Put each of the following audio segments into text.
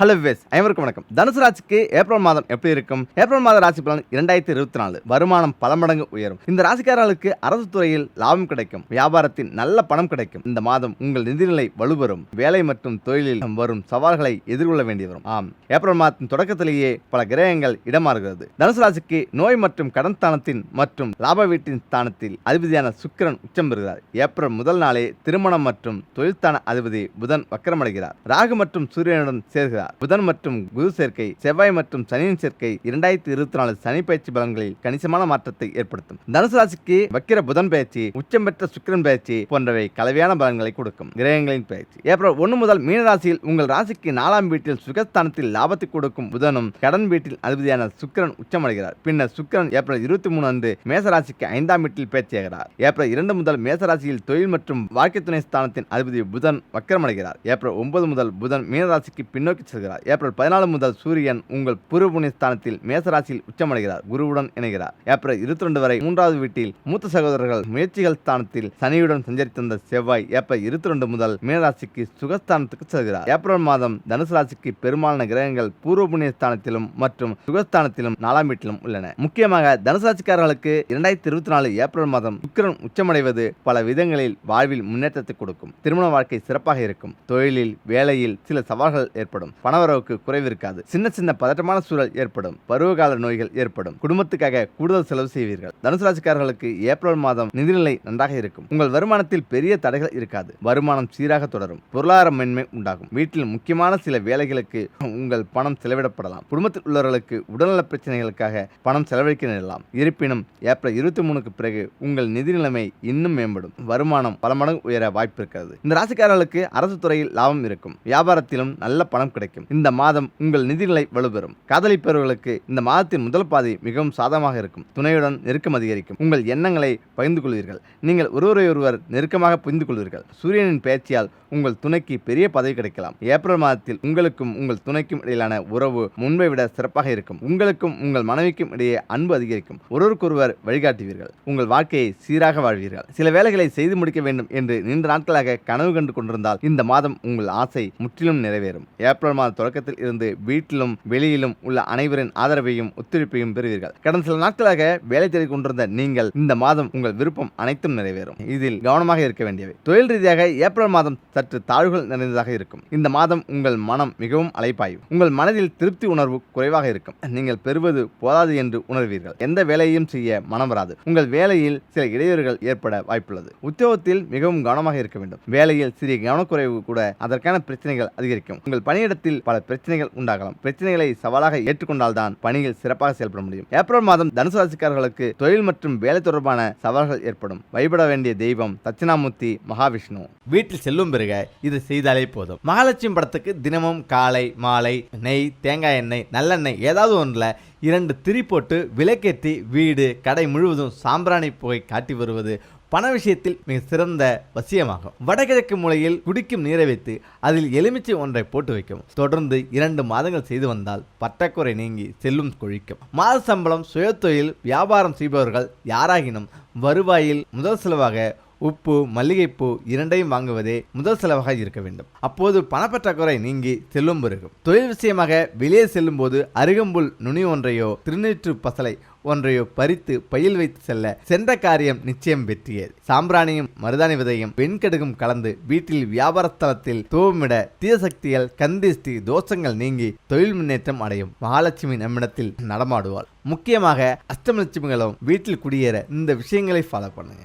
Hello wives அனைவருக்கும் வணக்கம். தனுசு ராசிக்கு ஏப்ரல் மாதம் எப்படி இருக்கும்? ஏப்ரல் மாத ராசி பலன் இரண்டாயிரத்தி இருபத்தி நாலு. வருமானம் பல மடங்கு உயரும். இந்த ராசிக்காரர்களுக்கு அரசு துறையில் லாபம் கிடைக்கும். வியாபாரத்தில் நல்ல பணம் கிடைக்கும். இந்த மாதம் உங்கள் நிதிநிலை வலுவரும் வேலை மற்றும் தொழிலில் வரும் சவால்களை எதிர்கொள்ள வேண்டி வரும். ஆம் ஏப்ரல் மாதத்தின் தொடக்கத்திலேயே பல கிரகங்கள் இடமாறுகிறது. தனுசு ராசிக்கு நோய் மற்றும் கடன் ஸ்தானத்தின் மற்றும் லாப வீட்டின் ஸ்தானத்தில் அதிபதியான சுக்கிரன் உச்சம் பெறுகிறார். ஏப்ரல் முதல் நாளே திருமணம் மற்றும் தொழில்ஸ்தான அதிபதி புதன் வக்கரமடைகிறார். ராகு மற்றும் சூரியனுடன் சேர்கிறார். புதன் மற்றும் குரு சேர்க்கை செவ்வாய் மற்றும் சனியின் சேர்க்கை இரண்டாயிரத்தி இருபத்தி நாலு சனி பயிற்சி பலன்களில் கணிசமான மாற்றத்தை ஏற்படுத்தும். தனுசு ராசிக்கு வக்கிர புதன் பயிற்சி உச்சம் பெற்ற சுக்கிரன் பயிற்சி போன்றவை கலவையான பலன்களை கொடுக்கும். கிரகங்களின் பயிற்சி. ஏப்ரல் ஒன்று முதல் மீன ராசியில் உங்கள் ராசிக்கு நாலாம் வீட்டில் சுகஸ்தானத்தில் லாபத்தை கொடுக்கும் புதனும் கடன் வீட்டில் அதிபதியான சுக்கிரன் உச்சமடைகிறார். பின்னர் சுக்கிரன் ஏப்ரல் இருபத்தி மூணு அன்று மேசராசிக்கு ஐந்தாம் வீட்டில் பேச்சியாகிறார் ஏப்ரல் இரண்டு முதல் மேசராசியில் தொழில் மற்றும் வாழ்க்கை துணை ஸ்தானத்தின் அதிபதி புதன் வக்கரமடைகிறார். ஏப்ரல் ஒன்பது முதல் புதன் மீனராசிக்கு பின்னோக்கி செல்கிறார் ஏப்ரல் பதினாலு முதல் சூரியன் உங்கள் பூர்வ புண்ணிய ஸ்தானத்தில் மேசராசியில் உச்சமடைகிறார். குருவுடன் இணைகிறார். ஏப்ரல் இருபத்தி ரெண்டு வரை மூன்றாவது வீட்டில் மூத்த சகோதரர்கள் முயற்சிகள் ஸ்தானத்தில் சனியுடன் சஞ்சரித்திருந்த செவ்வாய் ஏப்ரல் இருபத்தி ரெண்டு முதல் மீனராசிக்கு சுகஸ்தானத்துக்கு செல்கிறார். ஏப்ரல் மாதம் தனுசு ராசிக்கு பெரும்பாலான கிரகங்கள் பூர்வ புண்ணிய ஸ்தானத்திலும் மற்றும் சுகஸ்தானத்திலும் நாலாம் வீட்டிலும் உள்ளன. முக்கியமாக தனுசு ராசிக்காரர்களுக்கு இரண்டாயிரத்தி இருபத்தி நாலு ஏப்ரல் மாதம் சுக்கிரன் உச்சமடைவது பல விதங்களில் வாழ்வில் முன்னேற்றத்தை கொடுக்கும். திருமண வாழ்க்கை சிறப்பாக இருக்கும். தொழிலில் வேலையில் சில சவால்கள் ஏற்படும். பணவரவுக்கு குறைவு இருக்காது. சின்ன சின்ன பதட்டமான சூழல் ஏற்படும். பருவகால நோய்கள் ஏற்படும். குடும்பத்துக்காக கூடுதல் செலவு செய்வீர்கள். தனுசு ராசிக்காரர்களுக்கு ஏப்ரல் மாதம் நிதிநிலை நன்றாக இருக்கும். உங்கள் வருமானத்தில் பெரிய தடைகள் இருக்காது. வருமானம் சீராக தொடரும். பொருளாதார மேன்மை உண்டாகும். வீட்டில் முக்கியமான சில வேலைகளுக்கு உங்கள் பணம் செலவிடப்படலாம். குடும்பத்தில் உள்ளவர்களுக்கு உடல்நல பிரச்சனைகளுக்காக பணம் செலவழிக்க நேரலாம் இருப்பினும் ஏப்ரல் இருபத்தி மூணுக்கு பிறகு உங்கள் நிதி நிலைமை இன்னும் மேம்படும். வருமானம் பல மடங்கு உயர வாய்ப்பு இருக்கிறது. இந்த ராசிக்காரர்களுக்கு அரசு துறையில் லாபம் இருக்கும். வியாபாரத்திலும் நல்ல பணம் கிடைக்கும். இந்த மாதம் உங்கள் நிதிநிலை வலுப்பெறும். காதலிப்பவர்களுக்கு இந்த மாதத்தின் முதல் பாதி மிகவும் சாதமாக இருக்கும். துணையுடன் நெருக்கம் அதிகரிக்கும். உங்கள் எண்ணங்களை பகிர்ந்து கொள்வீர்கள் நீங்கள் ஒருவரை ஒருவர் நெருக்கமாக புரிந்து கொள்வீர்கள் சூரியனின் பேச்சியால் உங்கள் துணைக்கு பெரிய பதவி கிடைக்கலாம். ஏப்ரல் மாதத்தில் உங்களுக்கும் உங்கள் துணைக்கும் இடையிலான உறவு முன்பை விட சிறப்பாக இருக்கும். உங்களுக்கும் உங்கள் மனைவிக்கும் இடையே அன்பு அதிகரிக்கும். ஒருவருக்கொருவர் வழிகாட்டுவீர்கள். உங்கள் வாழ்க்கையை சீராக வாழ்வீர்கள். சில வேலைகளை செய்து முடிக்க வேண்டும் என்று நீண்ட நாட்களாக கனவு கண்டு கொண்டிருந்தால் இந்த மாதம் உங்கள் ஆசை முற்றிலும் நிறைவேறும். ஏப்ரல் மாத தொடக்கத்தில் இருந்து வீட்டிலும் வெளியிலும் உள்ள அனைவரின் ஆதரவையும் ஒத்துழைப்பையும் பெறுவீர்கள். கடந்த சில நாட்களாக வேலை தேடிக் கொண்டிருந்த நீங்கள் இந்த மாதம் உங்கள் விருப்பம் அனைத்தும் நிறைவேறும். இதில் கவனமாக இருக்க வேண்டியவை. தொழில் ரீதியாக ஏப்ரல் மாதம் சற்று தாழ்வுகள் நிறைந்ததாக இருக்கும். இந்த மாதம் உங்கள் மனம் மிகவும் அலைப்பாயும். உங்கள் மனதில் திருப்தி உணர்வு குறைவாக இருக்கும். நீங்கள் பெறுவது போதாது என்று உணர்வீர்கள். எந்த வேலையையும் செய்ய மனம் வராது. உங்கள் வேலையில் சில இடையூறுகள் ஏற்பட வாய்ப்புள்ளது. உத்தியோகத்தில் மிகவும் கவனமாக இருக்க வேண்டும். வேலையில் சிறிய கவனக்குறைவு கூட அதற்கான பிரச்சனைகள் அதிகரிக்கும். உங்கள் பணியிடத்தில் பல பிரச்சனைகள் உண்டாகலாம். பிரச்சனைகளை சவாலாக ஏற்றுக்கொண்டால்தான் பணியில் சிறப்பாக செயல்பட முடியும். ஏப்ரல் மாதம் தனுசு ராசிக்காரர்களுக்கு தொழில் மற்றும் வேலை தொடர்பான சவால்கள் ஏற்படும். வழிபட வேண்டிய தெய்வம் தட்சிணாமூர்த்தி மகாவிஷ்ணு. வீட்டில் செல்லும் பிறகு இது செய்தாலே போதும். மகாலட்சுமி படத்துக்கு தினமும் காலை மாலை நெய் தேங்காய் எண்ணெய் நல்லெண்ணெய் ஏதாவது ஒன்றில் இரண்டு திரி போட்டு விளக்கேற்றி வீடு கடை முழுவதும் சாம்பிராணி புகை காட்டி வருவது பண விஷயத்தில் மிக சிறந்த வசியமாகும். வடகிழக்கு மூலையில் குடிக்கும் நீரை வைத்து அதில் எலுமிச்சை ஒன்றை போட்டு வைக்கும். தொடர்ந்து இரண்டு மாதங்கள் செய்து வந்தால் பற்றாக்குறை நீங்கி செல்லும் கொழிக்கும். மாத சம்பளம் சுயத்தொழில் வியாபாரம் செய்பவர்கள் யாராகினும் வருவாயில் முதல் செலவாக உப்பு மல்லிகைப்பூ இரண்டையும் வாங்குவதே முதல் செலவாக இருக்க வேண்டும். அப்போது பணப்பற்றாக்குறை நீங்கி செல்லும் பெருகும். தொழில் விஷயமாக வெளியே செல்லும் போது அருகம்புல் நுனி ஒன்றையோ திருநீற்று பசலை ஒன்றையோ பறித்து பையில் வைத்து செல்ல சென்ற காரியம் நிச்சயம் வெற்றியது. சாம்பிராணியும் மருதாணி விதையும் வெண்கடுகும் கலந்து வீட்டில் வியாபார ஸ்தலத்தில் தூவமிட தீயசக்திகள் கந்திஸ்தி கந்திஷ்டி தோஷங்கள் நீங்கி தொழில் முன்னேற்றம் அடையும் மகாலட்சுமி நம்மிடத்தில் நடமாடுவாள். முக்கியமாக அஷ்டமலட்சுமிகளும் வீட்டில் குடியேற இந்த விஷயங்களை ஃபாலோ பண்ணுங்க.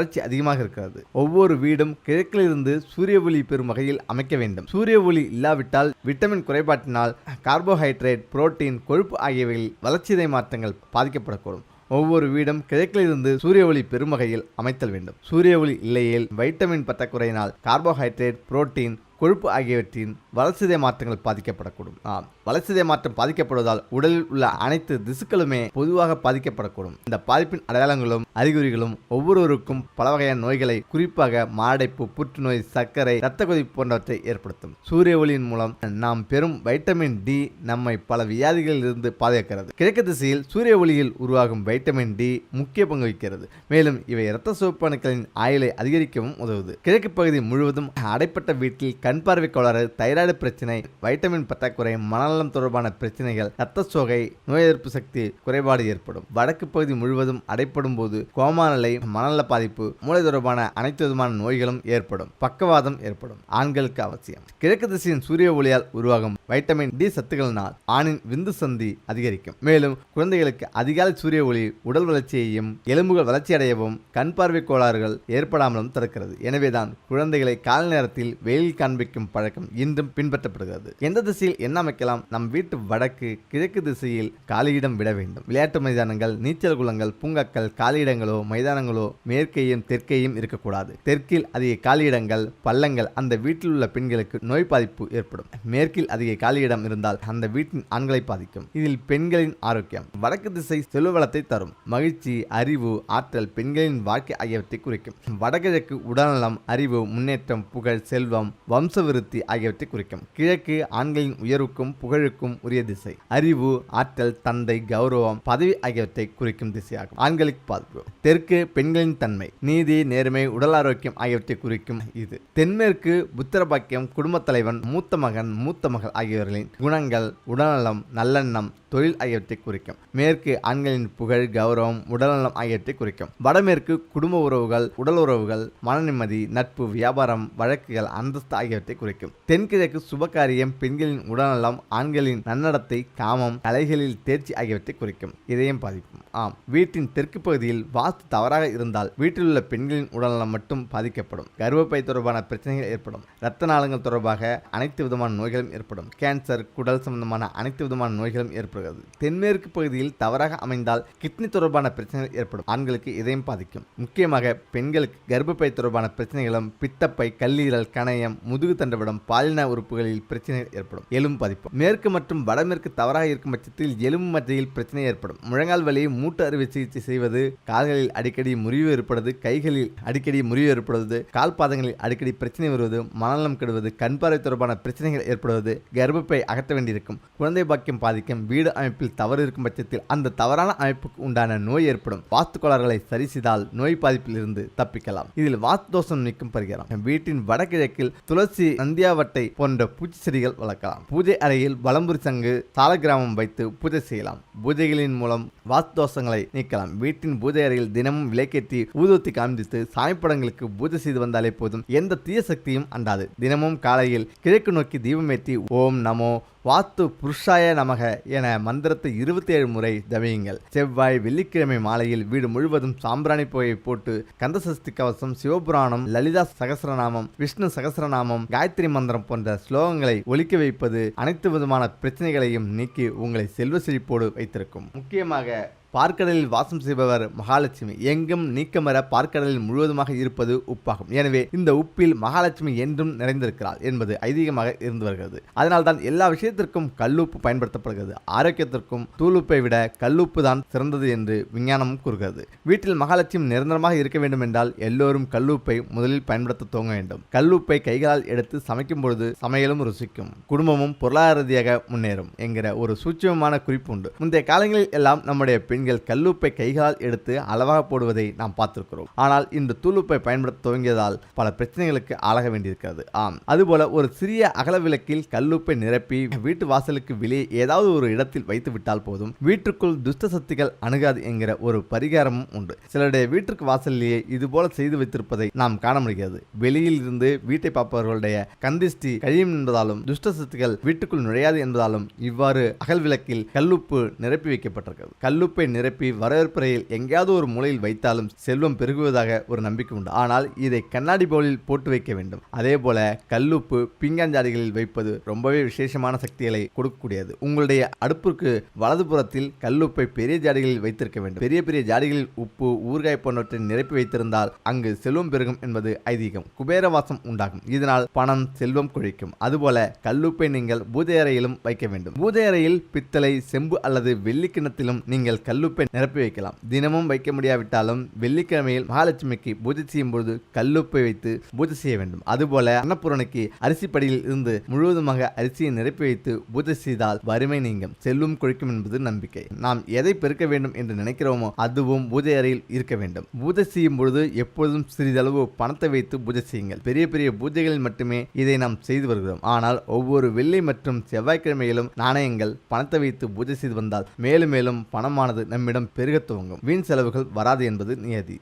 வறட்சி அதிகமாக இருக்கிறது ஒவ்வொரு வீடும் கிழக்கிலிருந்து சூரிய ஒளி பெறும் வகையில் அமைக்க வேண்டும். சூரிய ஒளி இல்லாவிட்டால் விட்டமின் குறைபாட்டினால் கார்போஹைட்ரேட் புரோட்டீன் கொழுப்பு ஆகியவைகளில் வளர்ச்சிதை மாற்றங்கள் பாதிக்கப்படக்கூடும். ஒவ்வொரு வீடும் கிழக்கிலிருந்து சூரிய ஒளி பெரும் வகையில் அமைத்தல் வேண்டும். சூரிய ஒளி இல்லையேல் வைட்டமின் பற்றாக்குறையினால் கார்போஹைட்ரேட் புரோட்டீன் கொழுப்பு ஆகியவற்றின் வளர்சிதை மாற்றங்கள் பாதிக்கப்படக்கூடும். ஆம் வளர்சிதை மாற்றம் பாதிக்கப்படுவதால் உடலில் உள்ள அனைத்து திசுக்களுமே பொதுவாக பாதிக்கப்படக்கூடும். இந்த பாதிப்பின் அடையாளங்களும் அறிகுறிகளும் ஒவ்வொருவருக்கும் பல வகையான நோய்களை குறிப்பாக மாரடைப்பு புற்றுநோய் சர்க்கரை இரத்த கொதிப்பு போன்றவற்றை ஏற்படுத்தும். சூரிய ஒளியின் மூலம் நாம் பெறும் வைட்டமின் டி நம்மை பல வியாதிகளில் இருந்து பாதுகாக்கிறது. கிழக்கு திசையில் சூரிய ஒளியில் உருவாகும் வைட்டமின் டி முக்கிய பங்கு வகிக்கிறது. மேலும் இவை இரத்த சிவப்பணுக்களின் ஆயுளை அதிகரிக்கவும் உதவுது. கிழக்கு பகுதி முழுவதும் அடைப்பட்ட வீட்டில் கண் பார்வை கோளாறு தைராய்டு பிரச்சனை வைட்டமின் பற்றாக்குறை மனநலம் தொடர்பான பிரச்சனைகள் இரத்த சோகை நோய் எதிர்ப்பு சக்தி குறைபாடு ஏற்படும். வடக்கு பகுதி முழுவதும் அடைப்படும் போது கோமா நிலை மனநல பாதிப்பு மூளை தொடர்பான அனைத்து விதமான நோய்களும் ஏற்படும். பக்கவாதம் ஏற்படும். ஆண்களுக்கு அவசியம். கிழக்கு திசையின் சூரிய ஒளியால் உருவாகும் வைட்டமின் டி சத்துக்களினால் ஆணின் விந்து சந்தி அதிகரிக்கும். மேலும் குழந்தைகளுக்கு அதிகாலை சூரிய ஒளி உடல் வளர்ச்சியையும் எலும்புகள் வளர்ச்சியடையவும் கண் பார்வை கோளாறுகள் ஏற்படாமலும் தடுக்கிறது. எனவேதான் குழந்தைகளை கால நேரத்தில் வெயில் காண்பிக்கும் பழக்கம் இன்றும் பின்பற்றப்படுகிறது. எந்த திசையில் என்ன அமைக்கலாம்? நம் வீட்டு வடக்கு கிழக்கு திசையில் காலியிடம் விட வேண்டும். விளையாட்டு மைதானங்கள் நீச்சல் குளங்கள் பூங்காக்கள் காலியிடங்களோ மைதானங்களோ மேற்கையும் தெற்கையும் இருக்கக்கூடாது. தெற்கில் அதிக காலியிடங்கள் பள்ளங்கள் அந்த வீட்டில் உள்ள பெண்களுக்கு நோய் பாதிப்பு ஏற்படும். மேற்கில் அதிக காலியிடம் இருந்தால் அந்த வீட்டின் ஆண்களை பாதிக்கும். இதில் பெண்களின் ஆரோக்கியம். வடக்கு திசை செல்வ வளத்தை தரும். மகிழ்ச்சி அறிவு ஆற்றல் பெண்களின் வாழ்க்கை ஆகியவற்றை குறிக்கும். வடகிழக்கு உடல்நலம் அறிவு முன்னேற்றம் புகழ் செல்வம் வம்சவிருத்தி ஆகியவற்றை குறிக்கும். கிழக்கு ஆண்களின் உயர்வுக்கும் புகழுக்கும் உரிய திசை. அறிவு ஆற்றல் தந்தை கௌரவம் பதவி ஆகியவற்றை குறிக்கும் திசையாகும். ஆண்களுக்கு பாதிப்பு. தெற்கு பெண்களின் தன்மை. நீதி நேர்மை உடல் ஆரோக்கியம் ஆகியவற்றை குறிக்கும் இது. தென்மேற்கு புத்திரபாக்கியம் குடும்பத் தலைவன் மூத்த மகன் மூத்த மகள் ஆகிய ஆகியோர்களின் குணங்கள் உடல்நலம் நல்லெண்ணம் தொழில் ஆகியவற்றை குறிக்கும். மேற்கு ஆண்களின் புகழ் கௌரவம் உடல்நலம் ஆகியவற்றை குறிக்கும். வடமேற்கு குடும்ப உறவுகள் உடல் உறவுகள் மனநிம்மதி நட்பு வியாபாரம் வழக்குகள் அந்தஸ்து ஆகியவற்றை குறிக்கும். தென்கிழக்கு சுபகாரியம் பெண்களின் உடல்நலம் ஆண்களின் நன்னடத்தை காமம் கலைகளில் தேர்ச்சி ஆகியவற்றை குறிக்கும். இதயம் பாதிக்கும். ஆம். வீட்டின் தெற்கு பகுதியில் வாஸ்து தவறாக இருந்தால் வீட்டில் உள்ள பெண்களின் உடல்நலம் மட்டும் பாதிக்கப்படும். கர்ப்பப்பை தொடர்பான பிரச்சனைகள் ஏற்படும். இரத்த நாளங்கள் தொடர்பாக அனைத்து விதமான நோய்களும் ஏற்படும். கேன்சர் குடல் சம்பந்தமான அனைத்து விதமான நோய்களும் ஏற்படுகிறது. தென்மேற்கு பகுதியில் தவறாக அமைந்தால் கிட்னி தொடர்பான பிரச்சனைகள் ஏற்படும். ஆண்களுக்கு இதயம் பாதிக்கும். முக்கியமாக பெண்களுக்கு கர்ப்பப்பை தொடர்பான பிரச்சனைகளும் பித்தப்பை கல்லீரல் கணையம் முதுகு தண்டவிடம் பாலின உறுப்புகளில் பிரச்சனைகள் ஏற்படும். எலும்பு பாதிப்பு. மேற்கு மற்றும் வடமேற்கு தவறாக இருக்கும் பட்சத்தில் எலும்பு மத்தியில் பிரச்சனை ஏற்படும். முழங்கால் வலி மூட்டு அறுவை சிகிச்சை செய்வது கால்களில் அடிக்கடி முறிவு ஏற்படுவது கைகளில் அடிக்கடி முறிவு ஏற்படுவது கால் பாதங்களில் அடிக்கடி பிரச்சனை வருவது மனநலம் கெடுவது கண் பார்வை தொடர்பான பிரச்சனைகள் ஏற்படுவது கர்ப்பப்பை அகற்ற வேண்டியிருக்கும். குழந்தை பாக்கியம் பாதிக்கும். வீடு அமைப்பில் தவறு இருக்கும் பட்சத்தில் அந்த தவறான அமைப்புக்கு உண்டான நோய் ஏற்படும். வாஸ்து கோளாறுகளை சரி செய்தால் நோய் பாதிப்பில் இருந்து தப்பிக்கலாம். இதில் வாஸ்து தோஷம் நீக்கும் பரிகாரம். வீட்டின் வடகிழக்கில் துளசி நந்தியாவட்டை போன்ற பூச்சி செடிகள் வளர்க்கலாம். பூஜை அறையில் வலம்புரி சங்கு சாலகிராமம் வைத்து பூஜை செய்யலாம். பூஜைகளின் மூலம் வாஸ்து தோஷங்களை நீக்கலாம். வீட்டின் பூஜை அறையில் தினமும் விலைக்கேற்றி ஊதுவத்தி காண்பித்து சாமி படங்களுக்கு பூஜை செய்து வந்தாலே போதும். எந்த தீய சக்தியும் அண்டாது. தினமும் காலையில் கிழக்கு நோக்கி தீபமேற்றி ஓம் நமோ வாத்து புருஷாய நமக என மந்திரத்தை இருபத்தி ஏழு முறை தவியுங்கள். செவ்வாய் வெள்ளிக்கிழமை மாலையில் வீடு முழுவதும் சாம்பிராணி புகையை போட்டு கந்தசஷ்டி கவசம் சிவபுராணம் லலிதா சகசரநாமம் விஷ்ணு சகசரநாமம் காயத்ரி மந்திரம் போன்ற ஸ்லோகங்களை ஒலிக்க வைப்பது அனைத்து விதமான பிரச்சனைகளையும் நீக்கி உங்களை செல்வ செழிப்போடு வைத்திருக்கும். முக்கியமாக பார்க்கடலில் வாசம் செய்பவர் மகாலட்சுமி. எங்கும் நீக்கமர பார்க்கடலில் முழுவதுமாக இருப்பது உப்பாகும். எனவே இந்த உப்பில் மகாலட்சுமி என்றும் நிறைந்திருக்கிறாள் என்பது ஐதீகமாக இருந்து வருகிறது. அதனால்தான் எல்லா விஷயத்திற்கும் கல்லுப்பு பயன்படுத்தப்படுகிறது. ஆரோக்கியத்திற்கும் தூளுப்பை விட கல்லுப்பு தான் சிறந்தது என்று விஞ்ஞானம் கூறுகிறது. வீட்டில் மகாலட்சுமி நிரந்தரமாக இருக்க வேண்டும் என்றால் எல்லோரும் கல்லுப்பை முதலில் பயன்படுத்த துவங்க வேண்டும். கல்லுப்பை கைகளால் எடுத்து சமைக்கும் பொழுது சமையலும் ருசிக்கும். குடும்பமும் பொருளாதார ரீதியாக முன்னேறும் என்கிற ஒரு சூட்சமமான குறிப்பு உண்டு. முந்தைய காலங்களில் எல்லாம் நம்முடைய பெண்கள் கல்லுப்பை கைகளால் எடுத்து அளவாக போடுவதை நாம் பார்த்திருக்கிறோம். ஆனால் இந்த தூளுப்பை பயன்படுத்த துவங்கியதால் பல பிரச்சனைகளுக்கு ஆளாக வேண்டியிருக்கிறது. ஆம். அதுபோல ஒரு சிறிய அகல விளக்கில் கல்லுப்பை நிரப்பி வீட்டு வாசலுக்கு வெளியே ஏதாவது ஒரு இடத்தில் வைத்து விட்டால் போதும். வீட்டுக்குள் துஷ்ட சக்திகள் அணுகாது என்கிற ஒரு பரிகாரமும் உண்டு. சிலருடைய வீட்டிற்கு வாசலிலேயே இது போல செய்து வைத்திருப்பதை நாம் காண முடிகிறது. வெளியில் இருந்து வீட்டை பார்ப்பவர்களுடைய கந்திஷ்டி கழியும் என்பதாலும் துஷ்ட சக்திகள் வீட்டுக்குள் நுழையாது என்பதாலும் இவ்வாறு அகல் விளக்கில் கல்லுப்பு நிரப்பி வைக்கப்பட்டிருக்கிறது. கல்லுப்பை நிரப்பி வரவேற்பறையில் எங்கேயாவது ஒரு மூலையில் வைத்தாலும் செல்வம் பெருகுவதாக ஒரு நம்பிக்கை உண்டு. ஆனால் இதை கண்ணாடி பவுலில் போட்டு வைக்க வேண்டும். அதே போல கல்லுப்பு பிங்காஞ்சாடிகளில் வைப்பது ரொம்பவே விசேஷமான சக்திகளை கொடுக்கக்கூடியது. உங்களுடைய அடுப்புக்கு வலதுபுறத்தில் கல்லுப்பை பெரிய ஜாடிகளில் வைத்திருக்க வேண்டும். பெரிய பெரிய ஜாடிகளில் உப்பு ஊறுகாய் போன்றவற்றை நிரப்பி வைத்திருந்தால் அங்கு செல்வம் பெருகும் என்பது ஐதீகம். குபேரவாசம் உண்டாகும். இதனால் பணம் செல்வம் குழிக்கும். அதுபோல கல்லுப்பை நீங்கள் பூஜை அறையிலும் வைக்க வேண்டும். பூஜை அறையில் பித்தளை செம்பு அல்லது வெள்ளி கிண்ணத்திலும் நீங்கள் கல்லுப்பை நிரப்பி வைக்கலாம். தினமும் வைக்க முடியாவிட்டாலும் வெள்ளிக்கிழமையில் மகாலட்சுமிக்கு பூஜை செய்யும் பொழுது கல்லுப்பை வைத்து பூஜை செய்ய வேண்டும். அதுபோல அன்னபூரனுக்கு அரிசி படியில் இருந்து முழுவதுமாக அரிசியை நிரப்பி வைத்து பூஜை செய்தால் வறுமை நீங்கும். செல்லும் கொழிக்கும் என்பது நம்பிக்கை. நாம் எதை பெருக்க வேண்டும் என்று நினைக்கிறோமோ அதுவும் பூஜை அறையில் இருக்க வேண்டும். பூஜை செய்யும் பொழுது எப்பொழுதும் சிறிதளவு பணத்தை வைத்து பூஜை செய்யுங்கள். பெரிய பெரிய பூஜைகளில் மட்டுமே இதை நாம் செய்து வருகிறோம். ஆனால் ஒவ்வொரு வெள்ளி மற்றும் செவ்வாய்க்கிழமையிலும் நாணயங்கள் பணத்தை வைத்து பூஜை செய்து வந்தால் மேலும் மேலும் பணமானது நம்மிடம் பெருகத் துவங்கும். வீண் செலவுகள் வராது என்பது நியதி.